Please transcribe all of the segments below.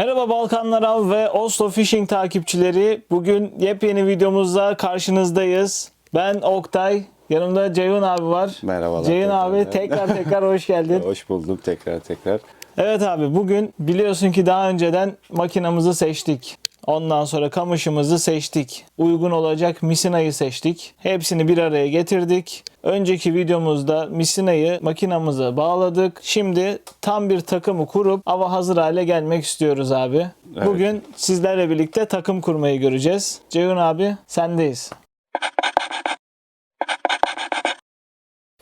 Merhaba Balkanlar Av ve Oslo Fishing takipçileri. Bugün yepyeni videomuzda karşınızdayız. Ben Oktay, yanımda Ceyhun abi var. Merhabalar Ceyhun abi tekrar tekrar hoş geldin. Hoş bulduk tekrar tekrar. Evet abi bugün biliyorsun ki daha önceden makinamızı seçtik. Ondan sonra kamışımızı seçtik. Uygun olacak misinayı seçtik. Hepsini bir araya getirdik. Önceki videomuzda misinayı makinamıza bağladık. Şimdi tam bir takımı kurup ava hazır hale gelmek istiyoruz abi. Evet. Bugün sizlerle birlikte takım kurmayı göreceğiz. Ceyhun abi sendeyiz.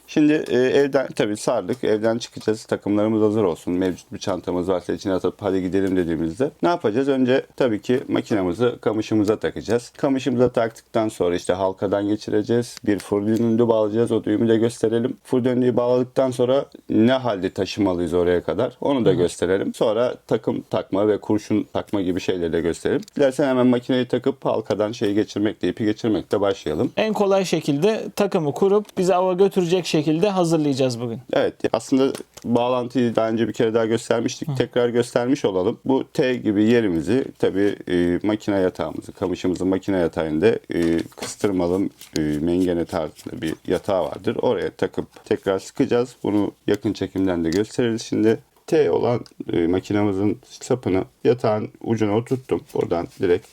Şimdi e, evden tabii sardık. Evden çıkacağız. Takımlarımız hazır olsun. Mevcut bir çantamız varsa içine atıp hadi gidelim dediğimizde ne yapacağız? Önce tabii ki makinamızı kamışımıza takacağız. Kamışımıza taktıktan sonra işte halkadan geçireceğiz. Bir fır düğümünü bağlayacağız. O düğümü de gösterelim. Fır döndüğü bağladıktan sonra ne halde taşımalıyız oraya kadar onu da gösterelim. Sonra takım takma ve kurşun takma gibi şeyleri de gösterelim. Dilersen hemen makineyi takıp halkadan şeyi geçirmekle, ipi geçirmekle başlayalım. En kolay şekilde takımı kurup bizi ava götürecek şekilde hazırlayacağız bugün. Evet aslında bağlantıyı daha önce bir kere daha göstermiştik. Tekrar göstermiş olalım. Bu T gibi yerimizi tabii e, makine yatağımızı, kamışımızın makine yatağında e, kıstırmalı e, mengene tarzında bir yatağı vardır. Oraya takıp tekrar sıkacağız. Bunu yakın çekimden de gösteririz şimdi. T olan e, makinamızın sapını yatağın ucuna oturttum. Buradan direkt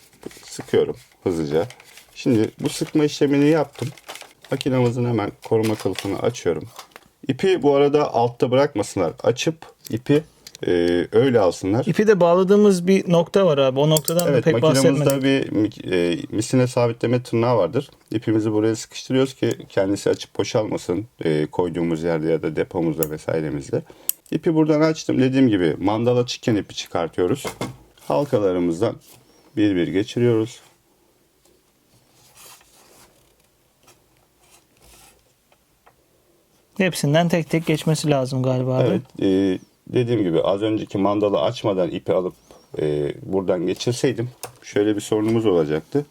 sıkıyorum hızlıca. Şimdi bu sıkma işlemini yaptım. Makinamızın hemen koruma kılıfını açıyorum. İpi bu arada altta bırakmasınlar. Açıp ipi e, öyle alsınlar. İpi de bağladığımız bir nokta var abi. O noktadan da Evet pek bahsetmedik. makinamızda bir e, misine sabitleme tırnağı vardır. İpimizi buraya sıkıştırıyoruz ki kendisi açıp boşalmasın e, koyduğumuz yerde ya da depomuzda vesairemizde. İpi buradan açtım. Dediğim gibi mandala çıkken ipi çıkartıyoruz. Halkalarımızdan bir bir geçiriyoruz. Hepsinden tek tek geçmesi lazım galiba abi. Evet. e, dediğim gibi az önceki mandalı açmadan ipi alıp e, buradan geçirseydim şöyle bir sorunumuz olacaktı.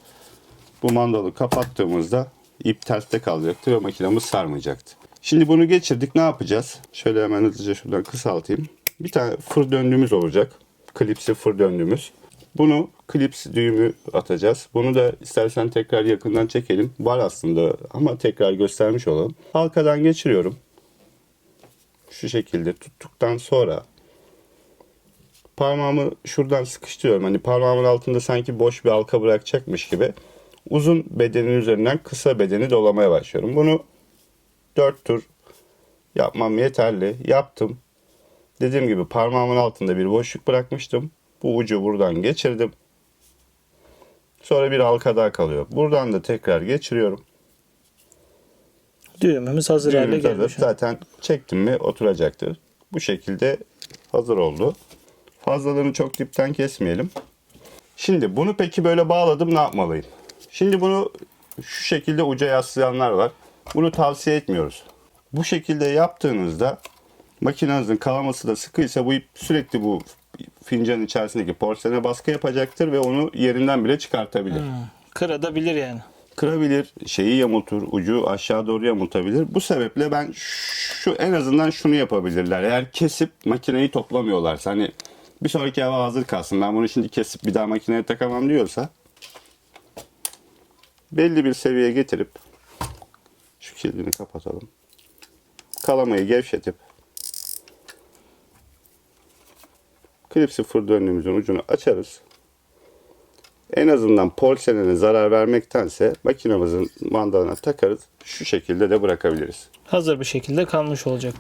Bu mandalı kapattığımızda ip terste kalacaktı ve makinamız sarmayacaktı. Şimdi bunu geçirdik. Ne yapacağız? Şöyle hemen hızlıca şuradan kısaltayım. Bir tane fır döndüğümüz olacak. Klipsi fır döndüğümüz. Bunu klips düğümü atacağız. Bunu da istersen tekrar yakından çekelim. Var aslında ama tekrar göstermiş olalım. Halkadan geçiriyorum şu şekilde tuttuktan sonra parmağımı şuradan sıkıştırıyorum. Hani parmağımın altında sanki boş bir halka bırakacakmış gibi uzun bedenin üzerinden kısa bedeni dolamaya başlıyorum. Bunu 4 tur yapmam yeterli. Yaptım. Dediğim gibi parmağımın altında bir boşluk bırakmıştım. Bu ucu buradan geçirdim. Sonra bir halka daha kalıyor. Buradan da tekrar geçiriyorum. Düğümümüz hazır hale Düğümümüz hazır. gelmiş. Zaten çektim mi oturacaktır. Bu şekilde hazır oldu. Fazlalığını çok dipten kesmeyelim. Şimdi bunu peki böyle bağladım ne yapmalıyım? Şimdi bunu şu şekilde uca yaslayanlar var. Bunu tavsiye etmiyoruz. Bu şekilde yaptığınızda makinenizin kalaması da sıkıysa bu ip sürekli bu fincanın içerisindeki porselene baskı yapacaktır ve onu yerinden bile çıkartabilir Kırabilir yani. kırabilir, şeyi yamultur, ucu aşağı doğru yamultabilir. Bu sebeple ben şu en azından şunu yapabilirler. Eğer kesip makineyi toplamıyorlarsa hani bir sonraki hava hazır kalsın. Ben bunu şimdi kesip bir daha makineye takamam diyorsa belli bir seviyeye getirip şu kilidini kapatalım. Kalamayı gevşetip klipsi fır döndüğümüzün ucunu açarız en azından porselene zarar vermektense makinamızın mandalına takarız. Şu şekilde de bırakabiliriz. Hazır bir şekilde kalmış olacak.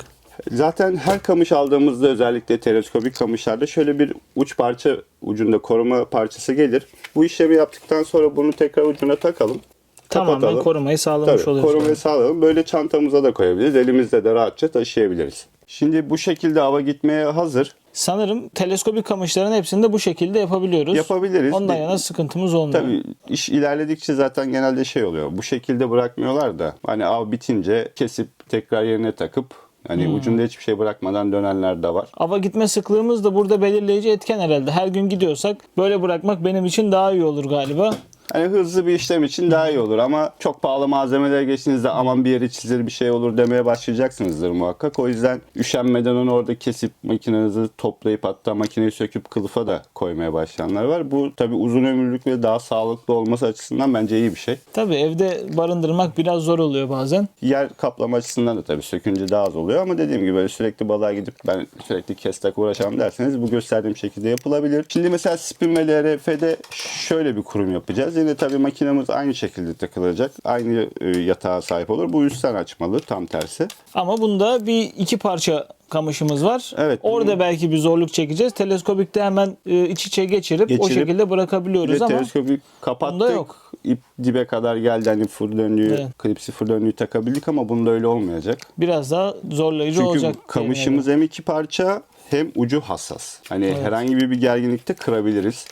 Zaten her kamış aldığımızda özellikle teleskopik kamışlarda şöyle bir uç parça ucunda koruma parçası gelir. Bu işlemi yaptıktan sonra bunu tekrar ucuna takalım. Tamamen kapatalım. korumayı sağlamış Tabii, oluyoruz. korumayı sağlayalım. Böyle çantamıza da koyabiliriz. Elimizde de rahatça taşıyabiliriz. Şimdi bu şekilde hava gitmeye hazır. Sanırım teleskopik kamışların hepsini de bu şekilde yapabiliyoruz. Yapabiliriz. Ondan yana sıkıntımız olmuyor. Tabii iş ilerledikçe zaten genelde şey oluyor. Bu şekilde bırakmıyorlar da hani av bitince kesip tekrar yerine takıp hani Hmm. ucunda hiçbir şey bırakmadan dönenler de var. Ava gitme sıklığımız da burada belirleyici etken herhalde. Her gün gidiyorsak böyle bırakmak benim için daha iyi olur galiba. Hani hızlı bir işlem için daha iyi olur ama çok pahalı malzemelere geçtiğinizde aman bir yeri çizer bir şey olur demeye başlayacaksınızdır muhakkak. O yüzden üşenmeden onu orada kesip makinenizi toplayıp hatta makineyi söküp kılıfa da koymaya başlayanlar var. Bu tabi uzun ömürlük ve daha sağlıklı olması açısından bence iyi bir şey. Tabii evde barındırmak biraz zor oluyor bazen. Yer kaplama açısından da tabii sökünce daha az oluyor ama dediğim gibi böyle sürekli balığa gidip ben sürekli kestak uğraşamam derseniz bu gösterdiğim şekilde yapılabilir. Şimdi mesela Spin ve LRF'de şöyle bir kurum yapacağız. Yine tabii makinemiz aynı şekilde takılacak. Aynı e, yatağa sahip olur. Bu üstten açmalı tam tersi. Ama bunda bir iki parça kamışımız var. Evet. Orada belki bir zorluk çekeceğiz. Teleskopikte hemen e, iç içe geçirip, o Geçirip şekilde Bir bırakabiliyoruz ama teleskopu kapattık. bunda yok. İp dibe kadar geldi hani fır döndüğü, Evet. klipsi fır döndüğü takabildik ama bunda öyle olmayacak. biraz daha zorlayıcı Çünkü olacak. kamışımız hem iki parça hem ucu hassas. Hani Evet. herhangi bir gerginlikte kırabiliriz.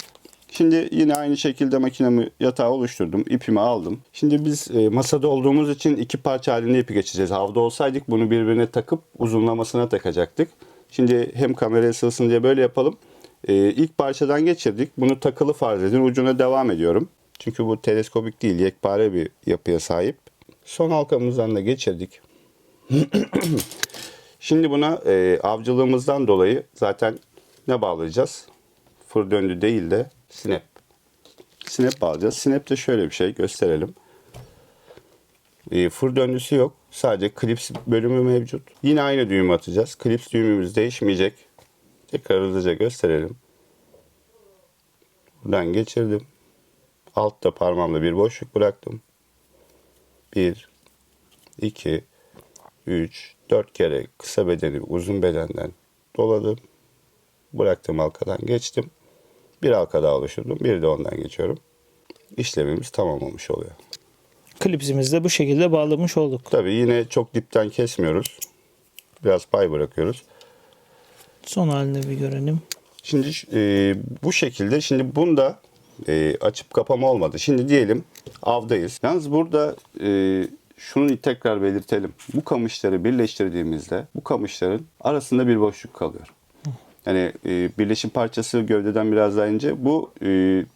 Şimdi yine aynı şekilde makinemi yatağı oluşturdum. ipimi aldım. Şimdi biz e, masada olduğumuz için iki parça halinde ipi geçeceğiz. Havda olsaydık bunu birbirine takıp uzunlamasına takacaktık. Şimdi hem kameraya sığsın diye böyle yapalım. E, ilk parçadan geçirdik. Bunu takılı farz edin. Ucuna devam ediyorum. Çünkü bu teleskopik değil, yekpare bir yapıya sahip. Son halkamızdan da geçirdik. Şimdi buna e, avcılığımızdan dolayı zaten ne bağlayacağız? Fır döndü değil de snap. Snap bağlayacağız. Snap de şöyle bir şey gösterelim. E, fır döndüsü yok. Sadece klips bölümü mevcut. Yine aynı düğümü atacağız. Klips düğümümüz değişmeyecek. Tekrar hızlıca gösterelim. Buradan geçirdim. Altta parmağımla bir boşluk bıraktım. 1 2 3 4 kere kısa bedeni uzun bedenden doladım. Bıraktım halkadan geçtim. Bir halka daha oluşturdum. Bir de ondan geçiyorum. İşlemimiz tamam olmuş oluyor. Klipsimizi de bu şekilde bağlamış olduk. Tabii yine çok dipten kesmiyoruz. Biraz pay bırakıyoruz. Son halini bir görelim. Şimdi e, bu şekilde şimdi bunda e, açıp kapama olmadı. Şimdi diyelim avdayız. Yalnız burada e, şunu tekrar belirtelim. Bu kamışları birleştirdiğimizde bu kamışların arasında bir boşluk kalıyor. Yani e, birleşim parçası gövdeden biraz daha ince. Bu e,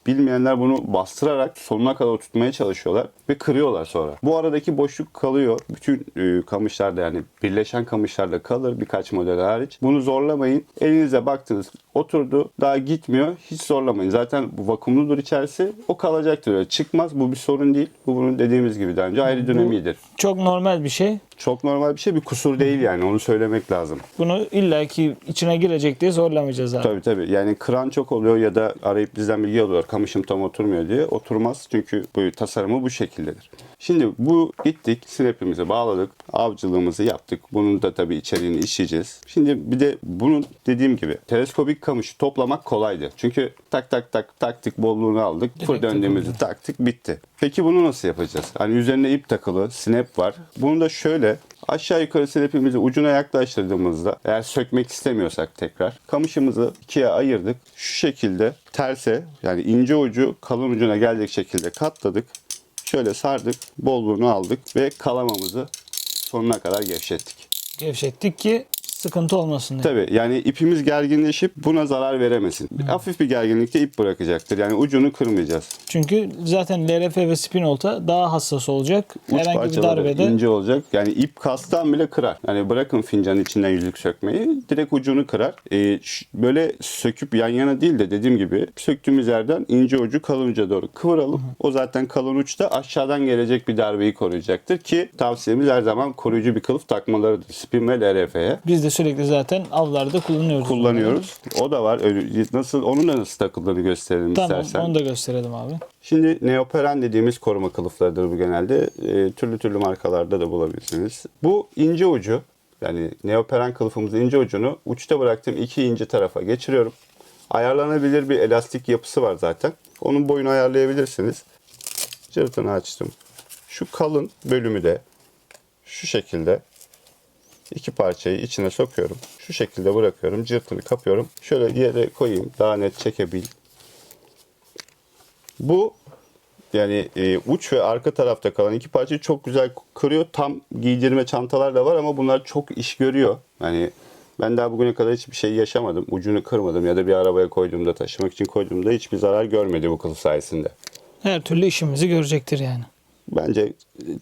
bilmeyenler bunu bastırarak sonuna kadar tutmaya çalışıyorlar ve kırıyorlar sonra. Bu aradaki boşluk kalıyor. Bütün e, kamışlarda yani birleşen kamışlarda kalır birkaç model hariç. Bunu zorlamayın. Elinize baktınız oturdu daha gitmiyor. Hiç zorlamayın. Zaten bu vakumludur içerisi. O kalacaktır. Öyle çıkmaz. Bu bir sorun değil. Bu bunun dediğimiz gibi daha önce ayrı dönemidir. Çok normal bir şey. Çok normal bir şey. Bir kusur değil yani. Onu söylemek lazım. Bunu illaki içine girecek diye zorlamayacağız abi. Tabii tabii. Yani kıran çok oluyor ya da arayıp bizden bilgi alıyorlar. Kamışım tam oturmuyor diye. Oturmaz çünkü bu tasarımı bu şekildedir. Şimdi bu gittik. Snap'imizi bağladık. Avcılığımızı yaptık. Bunun da tabii içeriğini işleyeceğiz. Şimdi bir de bunun dediğim gibi teleskopik kamışı toplamak kolaydı. Çünkü tak tak tak taktık bolluğunu aldık. Fır Direkt döndüğümüzü takıldı. taktık bitti. Peki bunu nasıl yapacağız? Hani üzerine ip takılı, snap var. Bunu da şöyle aşağı yukarı snap'imizi ucuna yaklaştırdığımızda eğer sökmek istemiyorsak tekrar kamışımızı ikiye ayırdık. Şu şekilde terse yani ince ucu kalın ucuna gelecek şekilde katladık. Şöyle sardık, bolluğunu aldık ve kalamamızı sonuna kadar gevşettik. Gevşettik ki sıkıntı olmasın diye. Tabii yani ipimiz gerginleşip buna zarar veremesin. Hafif bir gerginlikte ip bırakacaktır. Yani ucunu kırmayacağız. Çünkü zaten LRF ve spin olta daha hassas olacak. Uç Herhangi bir darbede ince olacak. Yani ip kastan bile kırar. Yani bırakın fincanın içinden yüzük sökmeyi. Direkt ucunu kırar. Ee, böyle söküp yan yana değil de dediğim gibi söktüğümüz yerden ince ucu kalın uca doğru kıvıralım. O zaten kalın uçta aşağıdan gelecek bir darbeyi koruyacaktır ki tavsiyemiz her zaman koruyucu bir kılıf takmalarıdır. Spin ve LRF'ye biz de sürekli zaten avlarda kullanıyoruz. kullanıyoruz. O da var. Nasıl onun da nasıl takıldığını gösterelim Tamam istersen. onu da gösterelim abi. Şimdi neopren dediğimiz koruma kılıflarıdır bu genelde. E, türlü türlü markalarda da bulabilirsiniz. Bu ince ucu yani neopren kılıfımızın ince ucunu uçta bıraktığım iki ince tarafa geçiriyorum. Ayarlanabilir bir elastik yapısı var zaten. Onun boyunu ayarlayabilirsiniz. Cırtını açtım. Şu kalın bölümü de şu şekilde iki parçayı içine sokuyorum. Şu şekilde bırakıyorum. Cırtını kapıyorum. Şöyle yere koyayım. Daha net çekebil. Bu yani e, uç ve arka tarafta kalan iki parçayı çok güzel kırıyor. Tam giydirme çantalar da var ama bunlar çok iş görüyor. Yani ben daha bugüne kadar hiçbir şey yaşamadım. Ucunu kırmadım ya da bir arabaya koyduğumda taşımak için koyduğumda hiçbir zarar görmedi bu kılıf sayesinde. Her türlü işimizi görecektir yani. Bence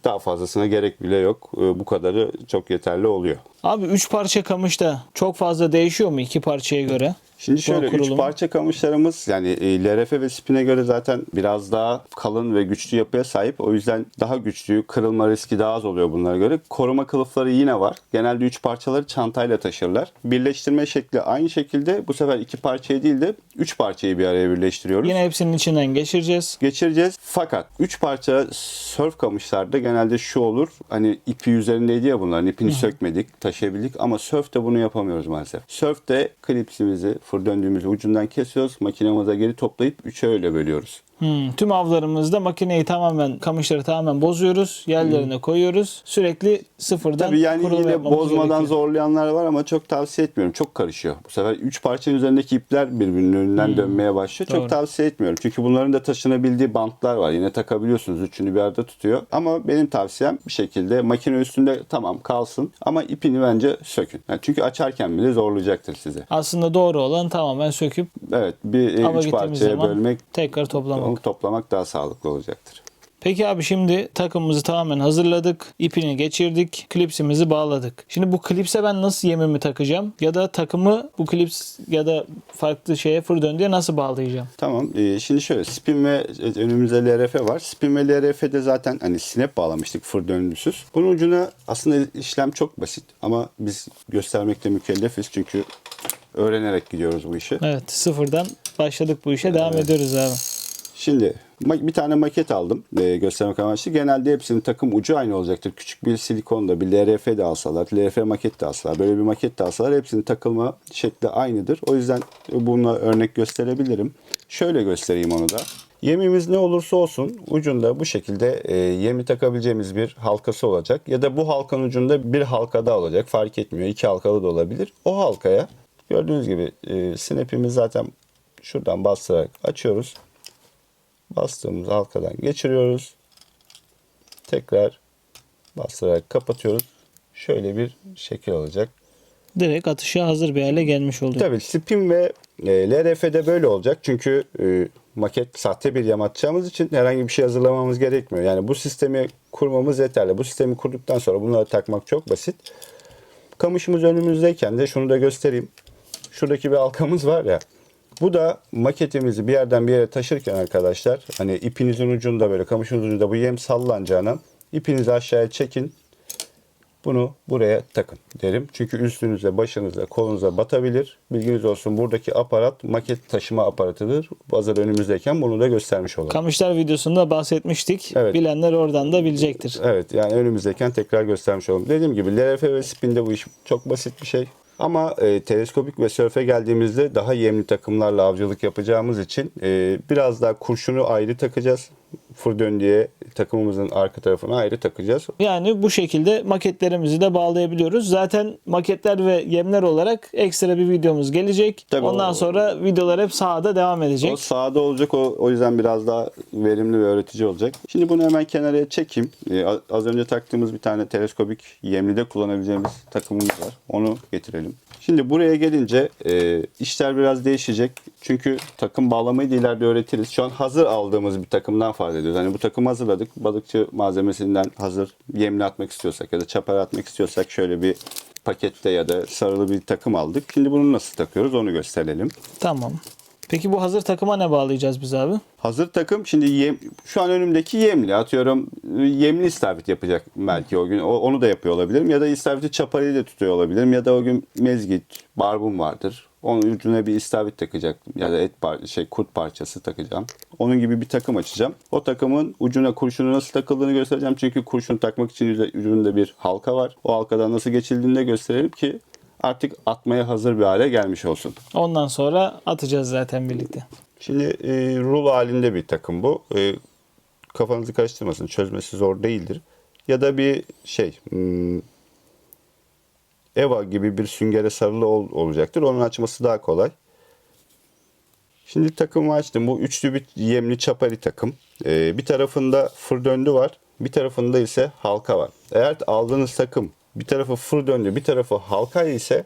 daha fazlasına gerek bile yok. Ee, Bu kadarı çok yeterli oluyor. Abi 3 parça kamışta çok fazla değişiyor mu iki parçaya göre? Şimdi şöyle üç parça kamışlarımız yani e, LRF ve spine göre zaten biraz daha kalın ve güçlü yapıya sahip. O yüzden daha güçlü, kırılma riski daha az oluyor bunlara göre. Koruma kılıfları yine var. Genelde üç parçaları çantayla taşırlar. Birleştirme şekli aynı şekilde bu sefer iki parçayı değil de üç parçayı bir araya birleştiriyoruz. Yine hepsinin içinden geçireceğiz. geçireceğiz. Fakat 3 parça sörf kamışlarda genelde şu olur. Hani ipi üzerindeydi ya bunların. ipini sökmedik, taşıyabildik ama sörfte bunu yapamıyoruz maalesef. Sörfte klipsimizi fır döndüğümüz ucundan kesiyoruz. Makinemize geri toplayıp 3'e öyle bölüyoruz. Hmm, tüm avlarımızda makineyi tamamen, kamışları tamamen bozuyoruz. Yerlerine koyuyoruz. Sürekli sıfırdan Tabii yani yine bozmadan gerekiyor. zorlayanlar var ama çok tavsiye etmiyorum. Çok karışıyor. Bu sefer 3 parçanın üzerindeki ipler birbirinin önünden dönmeye başlıyor. Doğru. Çok tavsiye etmiyorum. Çünkü bunların da taşınabildiği bantlar var. Yine takabiliyorsunuz. Üçünü bir arada tutuyor. Ama benim tavsiyem bir şekilde makine üstünde tamam kalsın ama ipini bence sökün. Yani çünkü açarken bile zorlayacaktır sizi. Aslında doğru olan tamamen söküp Evet bir e, ava üç parçaya zaman bölmek tekrar toplamak. Onu toplamak daha sağlıklı olacaktır. Peki abi şimdi takımımızı tamamen hazırladık. ipini geçirdik. Klipsimizi bağladık. Şimdi bu klipse ben nasıl yemimi takacağım? Ya da takımı bu klips ya da farklı şeye fır döndüğe nasıl bağlayacağım? Tamam. Ee, şimdi şöyle spin ve e, önümüzde LRF var. Spin ve LRF'de zaten hani snap bağlamıştık fır döngüsüz. Bunun ucuna aslında işlem çok basit ama biz göstermekte mükellefiz çünkü öğrenerek gidiyoruz bu işi. Evet sıfırdan başladık bu işe devam ediyoruz abi. Şimdi bir tane maket aldım e, göstermek amaçlı. Genelde hepsinin takım ucu aynı olacaktır. Küçük bir silikon da bir LRF de alsalar, LRF maket de alsalar, böyle bir maket de alsalar hepsinin takılma şekli aynıdır. O yüzden bununla örnek gösterebilirim. Şöyle göstereyim onu da. Yemimiz ne olursa olsun ucunda bu şekilde e, yemi takabileceğimiz bir halkası olacak. Ya da bu halkanın ucunda bir halka daha olacak. Fark etmiyor. iki halkalı da olabilir. O halkaya gördüğünüz gibi e, snap'imiz zaten şuradan bastırarak açıyoruz bastığımız halkadan geçiriyoruz. Tekrar bastırarak kapatıyoruz. Şöyle bir şekil olacak. Direkt atışa hazır bir hale gelmiş oluyor. Tabii spin ve e, LRF'de böyle olacak. Çünkü e, maket sahte bir yam atacağımız için herhangi bir şey hazırlamamız gerekmiyor. Yani bu sistemi kurmamız yeterli. Bu sistemi kurduktan sonra bunları takmak çok basit. Kamışımız önümüzdeyken de şunu da göstereyim. Şuradaki bir halkamız var ya. Bu da maketimizi bir yerden bir yere taşırken arkadaşlar hani ipinizin ucunda böyle kamışın ucunda bu yem sallanacağına ipinizi aşağıya çekin. Bunu buraya takın derim. Çünkü üstünüze, başınıza, kolunuza batabilir. Bilginiz olsun buradaki aparat maket taşıma aparatıdır. Hazır önümüzdeyken bunu da göstermiş olalım. Kamışlar videosunda bahsetmiştik. Evet. Bilenler oradan da bilecektir. Evet yani önümüzdeyken tekrar göstermiş olalım. Dediğim gibi LRF ve spinde bu iş çok basit bir şey. Ama e, teleskopik ve sörfe geldiğimizde daha yemli takımlarla avcılık yapacağımız için e, biraz daha kurşunu ayrı takacağız. Fır döndüğe takımımızın arka tarafına ayrı takacağız. Yani bu şekilde maketlerimizi de bağlayabiliyoruz. Zaten maketler ve yemler olarak ekstra bir videomuz gelecek. Tabii Ondan o- sonra videolar hep sahada devam edecek. O sağda olacak o, o yüzden biraz daha verimli ve öğretici olacak. Şimdi bunu hemen kenara çekeyim. Ee, az önce taktığımız bir tane teleskopik yemlide kullanabileceğimiz takımımız var. Onu getirelim. Şimdi buraya gelince e, işler biraz değişecek. Çünkü takım bağlamayı da ileride öğretiriz. Şu an hazır aldığımız bir takımdan fark ediyoruz. Hani bu takım hazırladık. Balıkçı malzemesinden hazır yemli atmak istiyorsak ya da çapar atmak istiyorsak şöyle bir pakette ya da sarılı bir takım aldık. Şimdi bunu nasıl takıyoruz onu gösterelim. Tamam. Peki bu hazır takıma ne bağlayacağız biz abi? Hazır takım şimdi yem, şu an önümdeki yemli atıyorum yemli istavrit yapacak belki o gün O- onu da yapıyor olabilirim ya da istavriti çaparıyla tutuyor olabilirim ya da o gün mezgit barbun vardır onun ucuna bir istavrit takacaktım ya da et par- şey kurt parçası takacağım. Onun gibi bir takım açacağım. O takımın ucuna kurşunu nasıl takıldığını göstereceğim. Çünkü kurşun takmak için ucunda bir halka var. O halkadan nasıl geçildiğini de gösterelim ki artık atmaya hazır bir hale gelmiş olsun. Ondan sonra atacağız zaten birlikte. Şimdi e, rulo halinde bir takım bu. E, kafanızı karıştırmasın. Çözmesi zor değildir. Ya da bir şey hmm, Eva gibi bir süngere sarılı ol- olacaktır. Onun açması daha kolay. Şimdi takımı açtım. Bu üçlü bir yemli çapari takım. E, bir tarafında fır döndü var. Bir tarafında ise halka var. Eğer aldığınız takım bir tarafı fır döndü, bir tarafı halka ise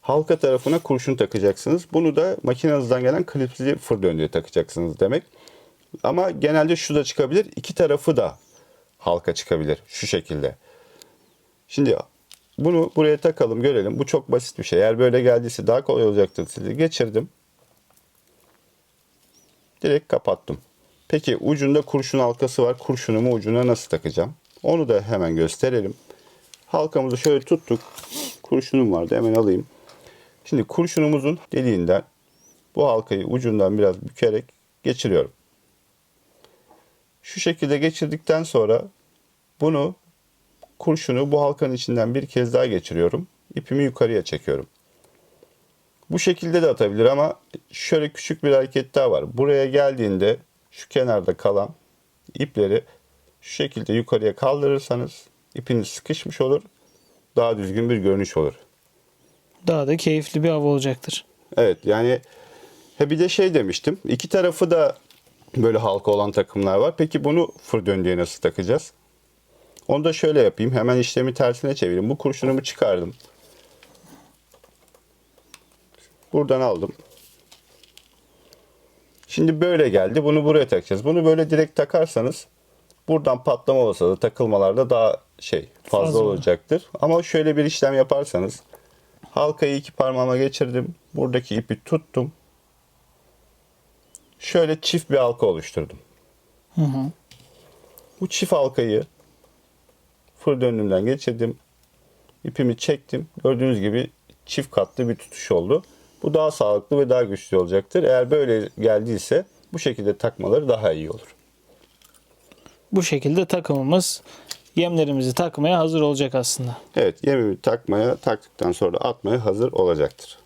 halka tarafına kurşun takacaksınız. Bunu da makinenizden gelen klipsli fır döndüğe takacaksınız demek. Ama genelde şu da çıkabilir. iki tarafı da halka çıkabilir. Şu şekilde. Şimdi bunu buraya takalım görelim. Bu çok basit bir şey. Eğer böyle geldiyse daha kolay olacaktır size. Geçirdim. Direkt kapattım. Peki ucunda kurşun halkası var. Kurşunumu ucuna nasıl takacağım? Onu da hemen gösterelim. Halkamızı şöyle tuttuk. Kurşunum vardı. Hemen alayım. Şimdi kurşunumuzun deliğinden bu halkayı ucundan biraz bükerek geçiriyorum. Şu şekilde geçirdikten sonra bunu kurşunu bu halkanın içinden bir kez daha geçiriyorum. İpimi yukarıya çekiyorum. Bu şekilde de atabilir ama şöyle küçük bir hareket daha var. Buraya geldiğinde şu kenarda kalan ipleri şu şekilde yukarıya kaldırırsanız ipiniz sıkışmış olur. Daha düzgün bir görünüş olur. Daha da keyifli bir hava olacaktır. Evet yani he bir de şey demiştim. İki tarafı da böyle halka olan takımlar var. Peki bunu fır döndüğe nasıl takacağız? Onu da şöyle yapayım. Hemen işlemi tersine çevireyim. Bu kurşunumu çıkardım. Buradan aldım. Şimdi böyle geldi. Bunu buraya takacağız. Bunu böyle direkt takarsanız buradan patlama olasılığı takılmalarda daha şey fazla, Fazla. olacaktır. Ama şöyle bir işlem yaparsanız halkayı iki parmağıma geçirdim. Buradaki ipi tuttum. Şöyle çift bir halka oluşturdum. Hı hı. Bu çift halkayı fır döndümden geçirdim. İpimi çektim. Gördüğünüz gibi çift katlı bir tutuş oldu. Bu daha sağlıklı ve daha güçlü olacaktır. Eğer böyle geldiyse bu şekilde takmaları daha iyi olur. Bu şekilde takımımız yemlerimizi takmaya hazır olacak aslında. Evet yemimi takmaya taktıktan sonra atmaya hazır olacaktır.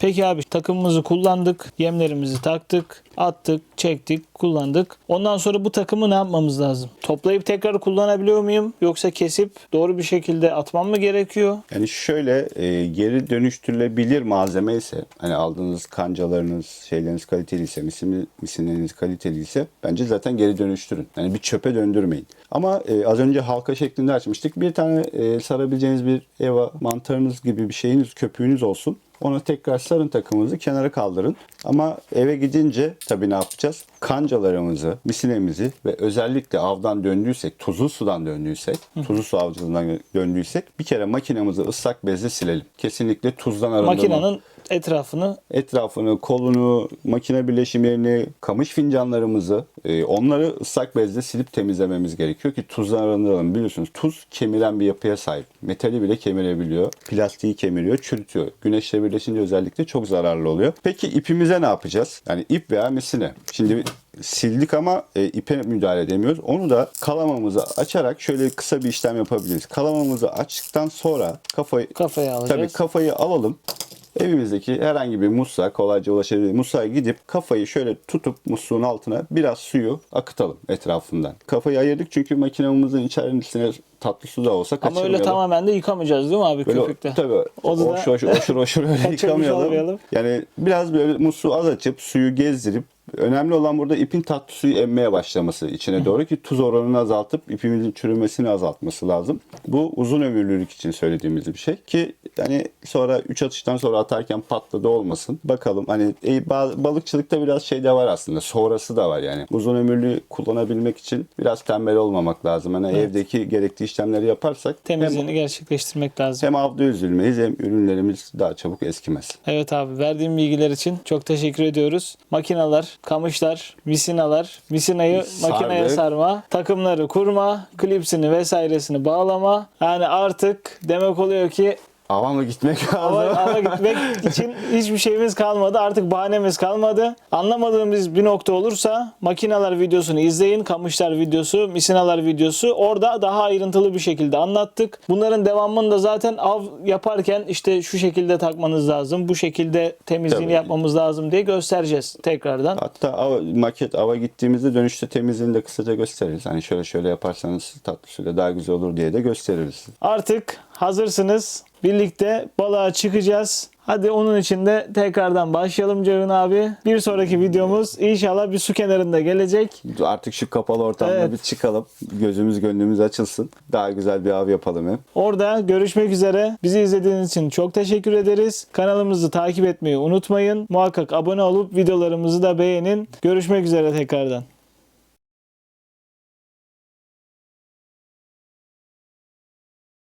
Peki abi takımımızı kullandık, yemlerimizi taktık, attık, çektik, kullandık. Ondan sonra bu takımı ne yapmamız lazım? Toplayıp tekrar kullanabiliyor muyum? Yoksa kesip doğru bir şekilde atmam mı gerekiyor? Yani şöyle e, geri dönüştürülebilir malzeme ise hani aldığınız kancalarınız şeyleriniz kaliteliyse misin, misinleriniz kaliteliyse bence zaten geri dönüştürün. Yani bir çöpe döndürmeyin. Ama e, az önce halka şeklinde açmıştık. Bir tane e, sarabileceğiniz bir eva mantarınız gibi bir şeyiniz köpüğünüz olsun. Ona tekrar sarın takımınızı kenara kaldırın. Ama eve gidince tabii ne yapacağız? Kancalarımızı, misinemizi ve özellikle avdan döndüysek, tuzlu sudan döndüysek, tuzlu su avcılığından döndüysek bir kere makinemizi ıslak bezle silelim. Kesinlikle tuzdan arındırma. Makinenin etrafını Etrafını, kolunu, makine birleşimlerini, kamış fincanlarımızı e, onları ıslak bezle silip temizlememiz gerekiyor ki tuzdan arındıralım. Biliyorsunuz tuz kemiren bir yapıya sahip. Metali bile kemirebiliyor. Plastiği kemiriyor, çürütüyor. Güneşle birleşince özellikle çok zararlı oluyor. Peki ipimize ne yapacağız? Yani ip veya misine. Şimdi sildik ama e, ipe müdahale edemiyoruz. Onu da kalamamızı açarak şöyle kısa bir işlem yapabiliriz. Kalamamızı açtıktan sonra kafayı kafaya alacağız. Tabii kafayı alalım. Evimizdeki herhangi bir musluğa kolayca ulaşabilecek musluğa gidip kafayı şöyle tutup musluğun altına biraz suyu akıtalım etrafından. Kafayı ayırdık çünkü makinemizin içerisine tatlı su da olsa Ama öyle tamamen de yıkamayacağız değil mi abi Böyle, köpükte? tabii O da- oşur oşur oşur oşur öyle Kaçırmış yıkamayalım. olmayalım. Yani biraz böyle musluğu az açıp suyu gezdirip önemli olan burada ipin tatlı suyu emmeye başlaması içine doğru ki tuz oranını azaltıp ipimizin çürümesini azaltması lazım. Bu uzun ömürlülük için söylediğimiz bir şey ki yani sonra 3 atıştan sonra atarken patladı olmasın. Bakalım hani e, ba- balıkçılıkta biraz şey de var aslında. Sonrası da var yani. Uzun ömürlü kullanabilmek için biraz tembel olmamak lazım. Hani evdeki gerekli işlemleri yaparsak hem, Temizliğini gerçekleştirmek lazım. hem avda üzülmeyiz hem ürünlerimiz daha çabuk eskimez. Evet abi verdiğim bilgiler için çok teşekkür ediyoruz. Makinalar, kamışlar, misinalar, misinayı Sardı. makineye sarma, takımları kurma, klipsini vesairesini bağlama. Yani artık demek oluyor ki Ava mı gitmek Ava, lazım? ava gitmek için hiçbir şeyimiz kalmadı. Artık bahanemiz kalmadı. Anlamadığımız bir nokta olursa makineler videosunu izleyin. Kamışlar videosu, misinalar videosu. Orada daha ayrıntılı bir şekilde anlattık. Bunların devamını da zaten av yaparken işte şu şekilde takmanız lazım. Bu şekilde temizliğini Tabii. yapmamız lazım diye göstereceğiz tekrardan. Hatta ava, maket ava gittiğimizde dönüşte temizliğini de kısaca gösteririz. Hani şöyle şöyle yaparsanız tatlı suyla daha güzel olur diye de gösteririz. Artık hazırsınız. Birlikte balığa çıkacağız. Hadi onun için de tekrardan başlayalım Ceyhun abi. Bir sonraki videomuz inşallah bir su kenarında gelecek. Artık şu kapalı ortamda Evet. bir çıkalım. Gözümüz gönlümüz açılsın. Daha güzel bir av yapalım hep. Orada görüşmek üzere. Bizi izlediğiniz için çok teşekkür ederiz. Kanalımızı takip etmeyi unutmayın. Muhakkak abone olup videolarımızı da beğenin. Görüşmek üzere tekrardan.